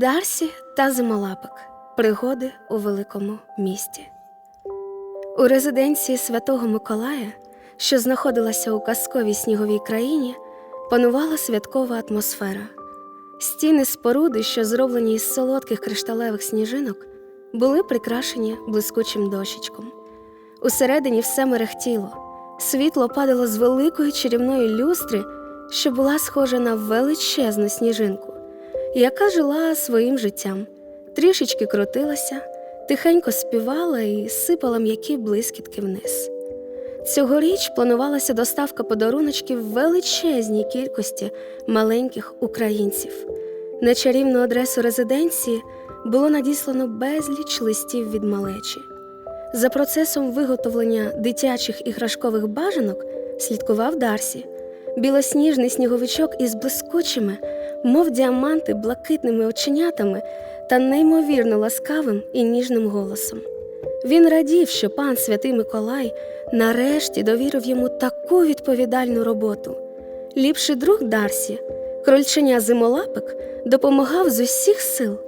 Дарсі та Зимолапик. Пригоди у великому місті. У резиденції Святого Миколая, що знаходилася у казковій сніговій країні, панувала святкова атмосфера. Стіни споруди, що зроблені із солодких кришталевих сніжинок, були прикрашені блискучим дощечком. Усередині все мерехтіло, світло падало з великої чарівної люстри, що була схожа на величезну сніжинку, яка жила своїм життям, трішечки крутилася, тихенько співала і сипала м'які блискітки вниз. Цьогоріч планувалася доставка подаруночків величезній кількості маленьких українців. На чарівну адресу резиденції було надіслано безліч листів від малечі. За процесом виготовлення дитячих іграшкових бажанок слідкував Дарсі, білосніжний сніговичок із блискучими, мов діаманти, блакитними оченятами та неймовірно ласкавим і ніжним голосом. Він радів, що пан Святий Миколай нарешті довірив йому таку відповідальну роботу. Ліпший друг Дарсі, крольченя зимолапик, допомагав з усіх сил.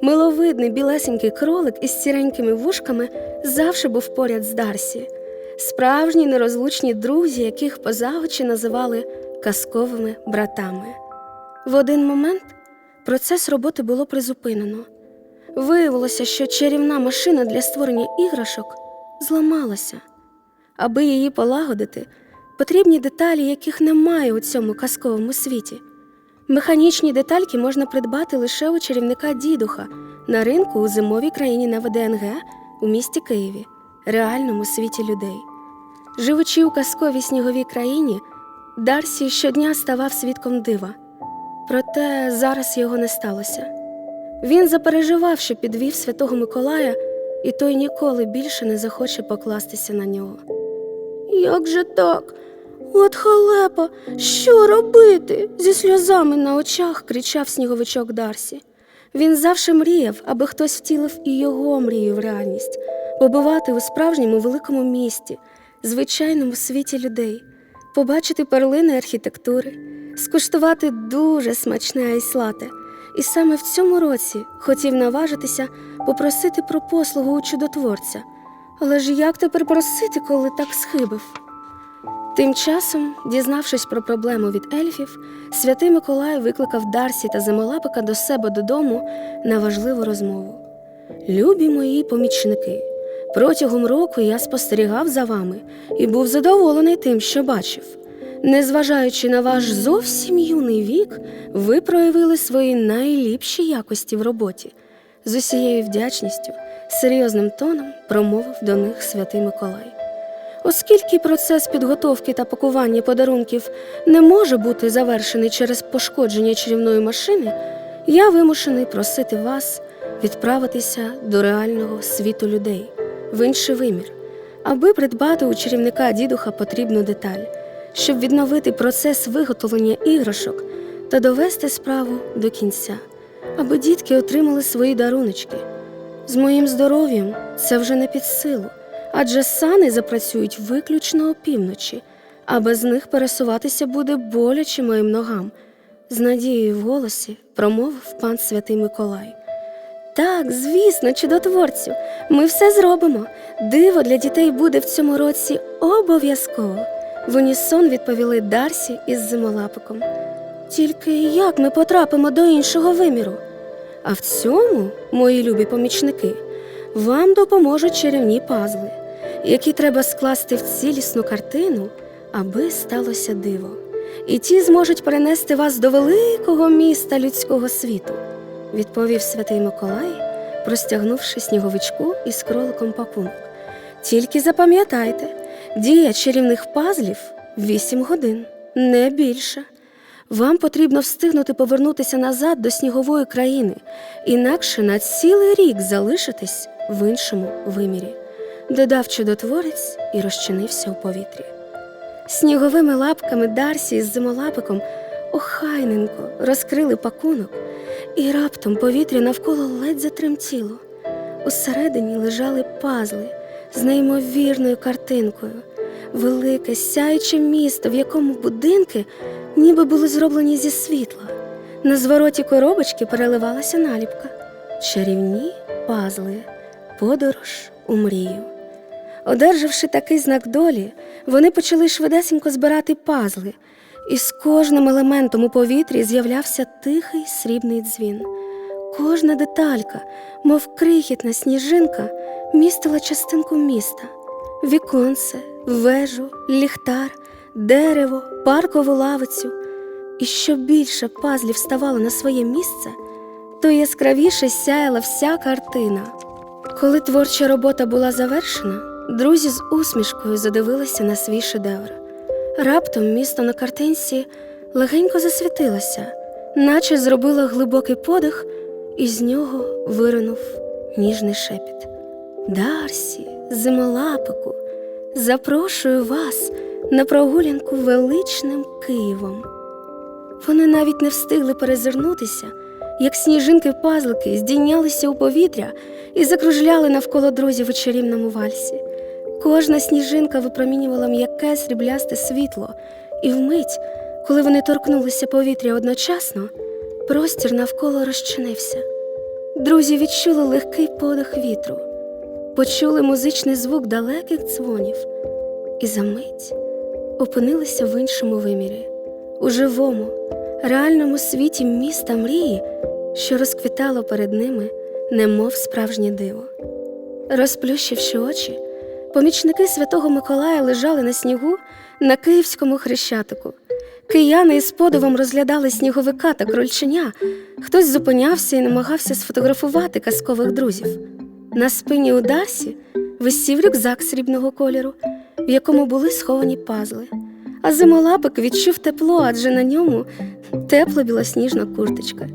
Миловидний білесенький кролик із сіренькими вушками завжди був поряд з Дарсі. Справжні нерозлучні друзі, яких позаочі називали казковими братами. В один момент процес роботи було призупинено. Виявилося, що чарівна машина для створення іграшок зламалася. Аби її полагодити, потрібні деталі, яких немає у цьому казковому світі. Механічні детальки можна придбати лише у чарівника дідуха на ринку у зимовій країні на ВДНГ у місті Києві, реальному світі людей. Живучи у казковій сніговій країні, Дарсі щодня ставав свідком дива. Проте зараз його не сталося. Він запереживав, що підвів святого Миколая, і той ніколи більше не захоче покластися на нього. Як же так? От халепа, що робити? зі сльозами на очах кричав сніговичок Дарсі. Він завжди мріяв, аби хтось втілив і його мрію в реальність, побувати у справжньому великому місті, звичайному світі людей, побачити перлини архітектури, скуштувати дуже смачне айслате. І саме в цьому році хотів наважитися попросити про послугу у чудотворця. Але ж як тепер просити, коли так схибив? Тим часом, дізнавшись про проблему від ельфів, святий Миколай викликав Дарсі та Зимолапика до себе додому на важливу розмову. Любі мої помічники, протягом року я спостерігав за вами і був задоволений тим, що бачив. Незважаючи на ваш зовсім юний вік, ви проявили свої найліпші якості в роботі. З усією вдячністю, серйозним тоном промовив до них святий Миколай. Оскільки процес підготовки та пакування подарунків не може бути завершений через пошкодження чарівної машини, я вимушений просити вас відправитися до реального світу людей в інший вимір, аби придбати у чарівника дідуха потрібну деталь, щоб відновити процес виготовлення іграшок та довести справу до кінця, аби дітки отримали свої даруночки. З моїм здоров'ям це вже не під силу, адже сани запрацюють виключно опівночі, а без них пересуватися буде боляче моїм ногам. З надією в голосі промовив пан Святий Миколай. Так, звісно, чудотворцю, ми все зробимо. Диво для дітей буде в цьому році обов'язково. В унісон відповіли Дарсі із зимолапиком. Тільки як ми потрапимо до іншого виміру? А в цьому, мої любі помічники, вам допоможуть чарівні пазли, які треба скласти в цілісну картину, аби сталося диво. І ті зможуть перенести вас до великого міста людського світу, відповів святий Миколай, простягнувши сніговичку із кроликом пакунок. Тільки запам'ятайте, дія чарівних пазлів 8 годин, не більше. Вам потрібно встигнути повернутися назад до снігової країни, інакше на цілий рік залишитись в іншому вимірі. Додав чудотворець і розчинився у повітрі. Сніговими лапками Дарсі із зимолапиком охайненько розкрили пакунок, і раптом повітря навколо ледь затремтіло. Усередині лежали пазли з неймовірною картинкою, велике сяюче місто, в якому будинки ніби були зроблені зі світла. На звороті коробочки переливалася наліпка Чарівні пазли, подорож у мрію. Одержавши такий знак долі, вони почали швидесенько збирати пазли, і з кожним елементом у повітрі з'являвся тихий срібний дзвін. Кожна деталька, мов крихітна сніжинка, містила частинку міста: віконце, вежу, ліхтар, дерево, паркову лавицю. І що більше пазлів ставало на своє місце, то яскравіше сяяла вся картина. Коли творча робота була завершена, друзі з усмішкою задивилися на свій шедевр. Раптом місто на картинці легенько засвітилося, наче зробило глибокий подих, і з нього виринув ніжний шепіт. Дарсі, зимолапику, запрошую вас на прогулянку величним Києвом. Вони навіть не встигли перезирнутися, як сніжинки-пазлики здійнялися у повітря і закружляли навколо друзів у чарівному вальсі. Кожна сніжинка випромінювала м'яке сріблясте світло, і вмить, коли вони торкнулися повітря одночасно, простір навколо розчинився. Друзі відчули легкий подих вітру, почули музичний звук далеких дзвонів, і за мить опинилися в іншому вимірі, у живому, реальному світі міста мрії, що розквітало перед ними, немов справжнє диво. Розплющивши очі, помічники святого Миколая лежали на снігу на київському хрещатику. Кияни із подивом розглядали сніговика та крольченя. Хтось зупинявся і намагався сфотографувати казкових друзів. На спині у Дарсі висів рюкзак срібного кольору, в якому були сховані пазли. А зимолапик відчув тепло, адже на ньому тепла білосніжна курточка.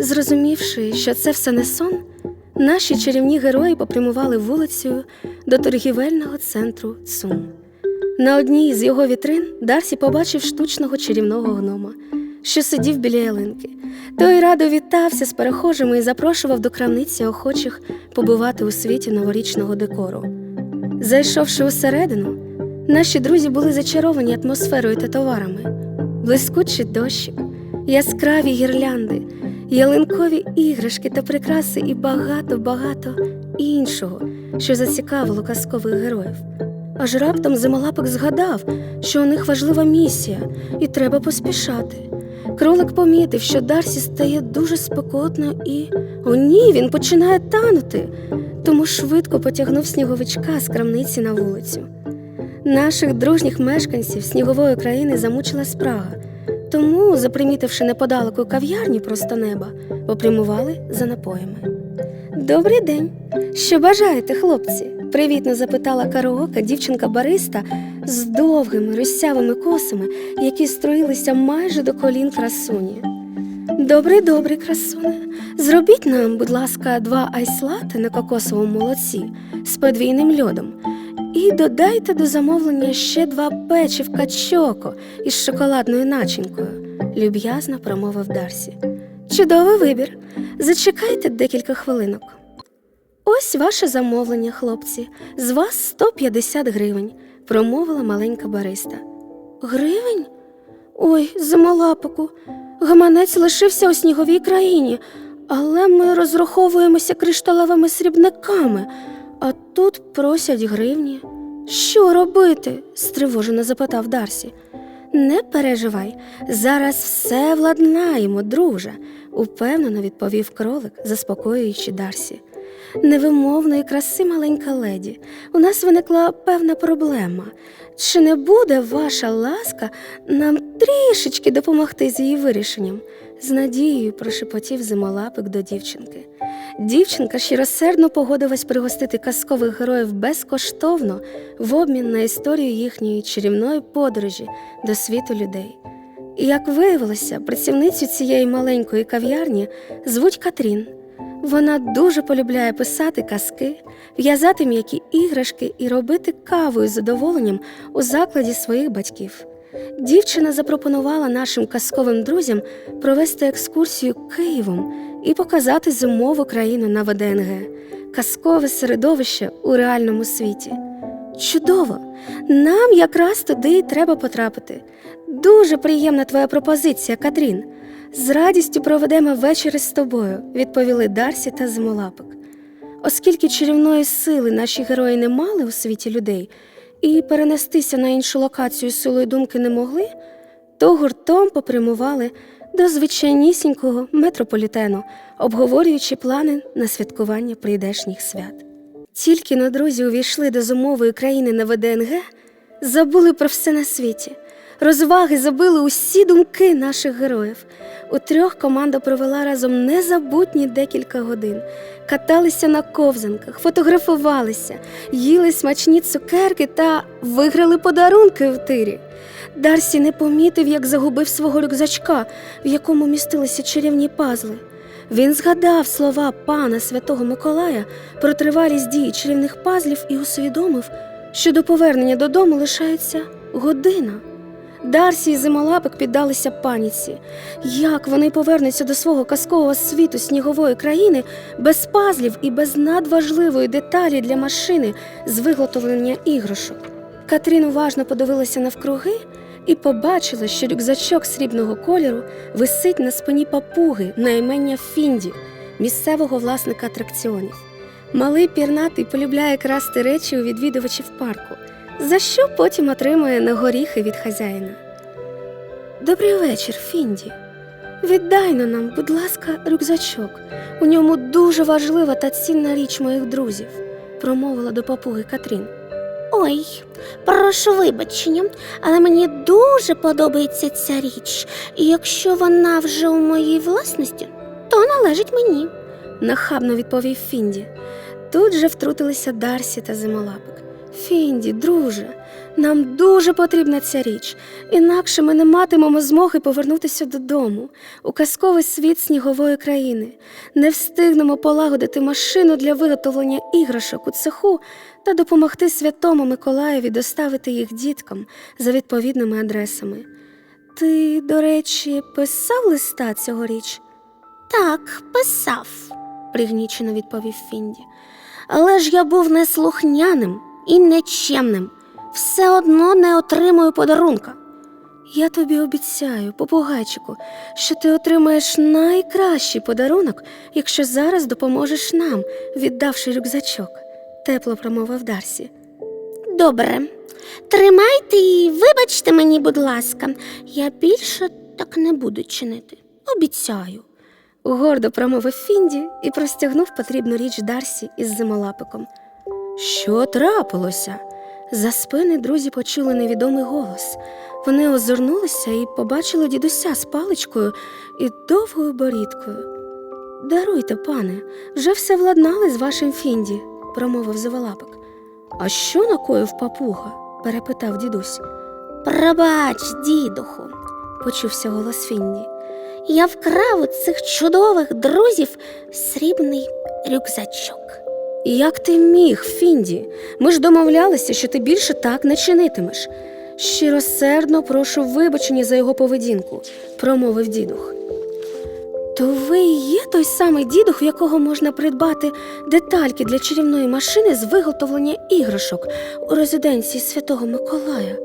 Зрозумівши, що це все не сон, наші чарівні герої попрямували вулицею до торгівельного центру ЦУМ. На одній з його вітрин Дарсі побачив штучного чарівного гнома, що сидів біля ялинки. Той радо вітався з перехожими і запрошував до крамниці охочих побувати у світі новорічного декору. Зайшовши усередину, наші друзі були зачаровані атмосферою та товарами, блискучий дощик, яскраві гірлянди, ялинкові іграшки та прикраси і багато-багато іншого, що зацікавило казкових героїв. Аж раптом зимолапик згадав, що у них важлива місія, і треба поспішати. Кролик помітив, що Дарсі стає дуже спекотно і о ні, він починає танути, тому швидко потягнув сніговичка з крамниці на вулицю. Наших дружніх мешканців снігової країни замучила спрага, тому, запримітивши неподалеку кав'ярні просто неба, попрямували за напоями. Добрий день! Що бажаєте, хлопці? Привітно запитала караока дівчинка бариста з довгими розсявими косами, які строїлися майже до колін красуні. Добрий, добрий, красуне. Зробіть нам, будь ласка, два айслати на кокосовому молоці з подвійним льодом. І додайте до замовлення ще два печивка чоко із шоколадною начинкою, люб'язно промовив Дарсі. Чудовий вибір. Зачекайте декілька хвилинок. Ось ваше замовлення, хлопці. З вас 150 гривень, промовила маленька бариста. Гривень? Ой, замалапику, гаманець лишився у сніговій країні, але ми розраховуємося кришталевими срібниками, а тут просять гривні. Що робити? стривожено запитав Дарсі. Не переживай, зараз все владнаємо, друже, упевнено відповів кролик, заспокоюючи Дарсі. Невимовної краси маленька леді, у нас виникла певна проблема. Чи не буде ваша ласка нам трішечки допомогти з її вирішенням? з надією прошепотів зимолапик до дівчинки. Дівчинка щиросердно погодилась пригостити казкових героїв безкоштовно в обмін на історію їхньої чарівної подорожі до світу людей. І як виявилося, працівницю цієї маленької кав'ярні звуть Катрін. Вона дуже полюбляє писати казки, в'язати м'які іграшки і робити каву із задоволенням у закладі своїх батьків. Дівчина запропонувала нашим казковим друзям провести екскурсію Києвом і показати зимову країну на ВДНГ, казкове середовище у реальному світі. Чудово! Нам якраз туди й треба потрапити. Дуже приємна твоя пропозиція, Катрін. З радістю проведемо вечір із тобою, відповіли Дарсі та Зимолапик. Оскільки чарівної сили наші герої не мали у світі людей і перенестися на іншу локацію силою думки не могли, то гуртом попрямували до звичайнісінького метрополітену, обговорюючи плани на святкування прийдешніх свят. Тільки на друзі увійшли до зумової країни на ВДНГ, забули про все на світі. Розваги забили усі думки наших героїв. У трьох команда провела разом незабутні декілька годин, каталися на ковзанках, фотографувалися, їли смачні цукерки та виграли подарунки в тирі. Дарсі не помітив, як загубив свого рюкзачка, в якому містилися чарівні пазли. Він згадав слова пана Святого Миколая про тривалість дії чарівних пазлів і усвідомив, що до повернення додому лишається година. Дарсі і Зимолапик піддалися паніці. Як вони повернуться до свого казкового світу снігової країни без пазлів і без надважливої деталі для машини з виготовлення іграшок? Катрін уважно подивилася навкруги і побачила, що рюкзачок срібного кольору висить на спині папуги на імення Фінді, місцевого власника атракціонів. Малий пірнатий полюбляє красти речі у відвідувачів парку, за що потім отримує на горіхи від хазяїна. Добрий вечір, Фінді. Віддай на нам, будь ласка, рюкзачок. У ньому дуже важлива та цінна річ моїх друзів, промовила до папуги Катрін. Ой, прошу вибачення, але мені дуже подобається ця річ, і якщо вона вже у моїй власності, то належить мені. нахабно відповів Фінді. Тут же втрутилися Дарсі та Зимолапик. Фінді, друже, нам дуже потрібна ця річ, інакше ми не матимемо змоги повернутися додому у казковий світ снігової країни, не встигнемо полагодити машину для виготовлення іграшок у цеху та допомогти святому Миколаєві доставити їх діткам за відповідними адресами. Ти, до речі, писав листа цьогоріч? Так, писав. пригнічено відповів Фінді. Але ж я був неслухняним і нечемним. Все одно не отримую подарунка. Я тобі обіцяю, попугайчику, що ти отримаєш найкращий подарунок, якщо зараз допоможеш нам, віддавши рюкзачок, тепло промовив Дарсі. Добре, тримайте і вибачте мені, будь ласка, я більше так не буду чинити. Обіцяю. Гордо промовив Фінді і простягнув потрібну річ Дарсі із зимолапиком. Що трапилося? За спини друзі почули невідомий голос. Вони озирнулися і побачили дідуся з паличкою і довгою борідкою. Даруйте, пане, вже все владнали з вашим Фінді, промовив Заволапик. А що накоїв папуга? перепитав дідусь. Пробач, дідуху, Почувся голос Фінді. я вкрав у цих чудових друзів срібний рюкзачок. Як ти міг, Фінді? Ми ж домовлялися, що ти більше так не чинитимеш. Щиросердно прошу вибачення за його поведінку, промовив дідух. То ви і є той самий дідух, в якого можна придбати детальки для чарівної машини з виготовлення іграшок у резиденції Святого Миколая,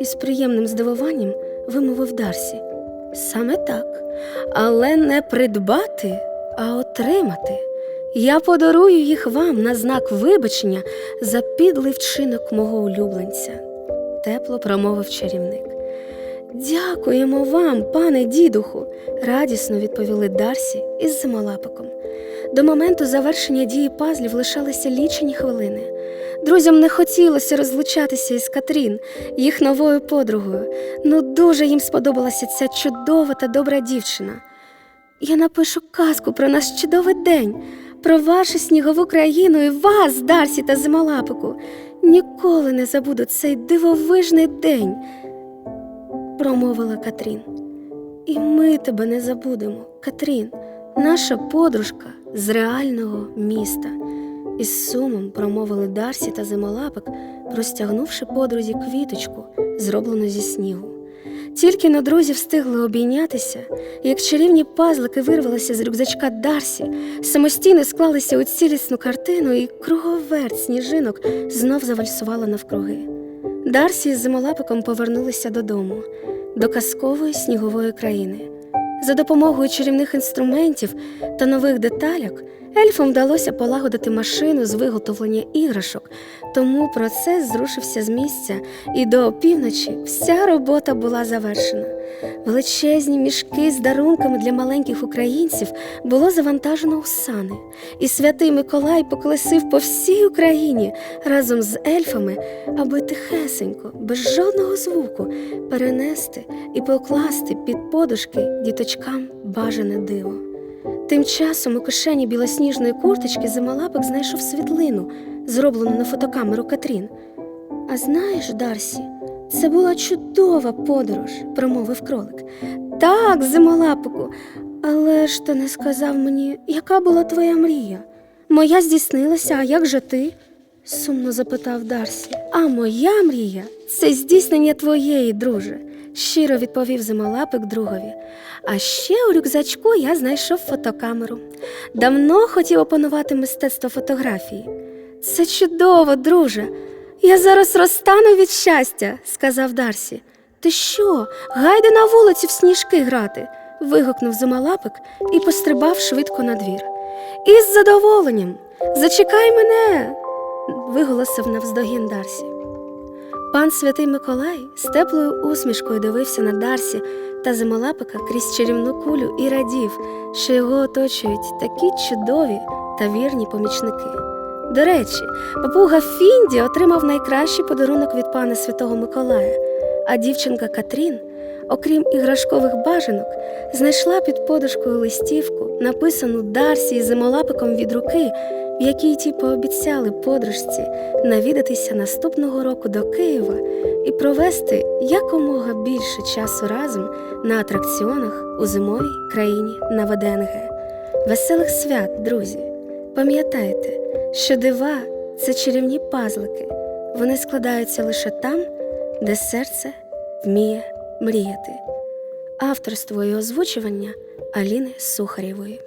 із приємним здивуванням вимовив Дарсі. Саме так, але не придбати, а отримати. Я подарую їх вам на знак вибачення за підлий вчинок мого улюбленця, тепло промовив чарівник. Дякуємо вам, пане дідуху, радісно відповіли Дарсі із зимолапиком. До моменту завершення дії пазлів лишалися лічені хвилини. Друзям не хотілося розлучатися із Катрін, їх новою подругою. Ну дуже їм сподобалася ця чудова та добра дівчина. Я напишу казку про наш чудовий день, про вашу снігову країну і вас, Дарсі та Зимолапику. Ніколи не забуду цей дивовижний день, промовила Катрін. І ми тебе не забудемо, Катрін, наша подружка з реального міста. Із сумом промовили Дарсі та Зимолапик, простягнувши подрузі квіточку, зроблену зі снігу. Тільки на друзі встигли обійнятися, як чарівні пазлики вирвалися з рюкзачка Дарсі, самостійно склалися у цілісну картину, і круговерть сніжинок знов завальсувала навкруги. Дарсі з зимолапиком повернулися додому, до казкової снігової країни. За допомогою чарівних інструментів та нових деталек ельфам вдалося полагодити машину з виготовлення іграшок, тому процес зрушився з місця, і до опівночі вся робота була завершена. Величезні мішки з дарунками для маленьких українців було завантажено у сани, і святий Миколай поколесив по всій Україні разом з ельфами, аби тихесенько, без жодного звуку перенести і покласти під подушки діточкам бажане диво. Тим часом у кишені білосніжної курточки Зимолапик знайшов світлину, зроблену на фотокамеру Катрін. А знаєш, Дарсі, це була чудова подорож, промовив кролик. Так, Зимолапику, але ж ти не сказав мені, яка була твоя мрія? Моя здійснилася, а як же ти? сумно запитав Дарсі. А моя мрія це здійснення твоєї, друже, щиро відповів Зимолапик другові. А ще у рюкзачку я знайшов фотокамеру. Давно хотів опанувати мистецтво фотографії. Це чудово, друже. Я зараз розтану від щастя, сказав Дарсі. Ти що, гайде на вулицю в сніжки грати? вигукнув Зимолапик і пострибав швидко на двір. Із задоволенням. Зачекай мене. виголосив навздогін Дарсі. Пан Святий Миколай з теплою усмішкою дивився на Дарсі та Зимолапика крізь чарівну кулю і радів, що його оточують такі чудові та вірні помічники. До речі, папуга Фінді отримав найкращий подарунок від пана Святого Миколая, а дівчинка Катрін, окрім іграшкових бажанок, знайшла під подушкою листівку, написану Дарсі і Зимолапиком від руки, в якій ті пообіцяли подружці навідатися наступного року до Києва і провести якомога більше часу разом на атракціонах у зимовій країні Наваденге. Веселих свят, друзі! Пам'ятайте, що дива це чарівні пазлики. Вони складаються лише там, де серце вміє мріяти. Авторство і озвучування Аліни Сухарєвої.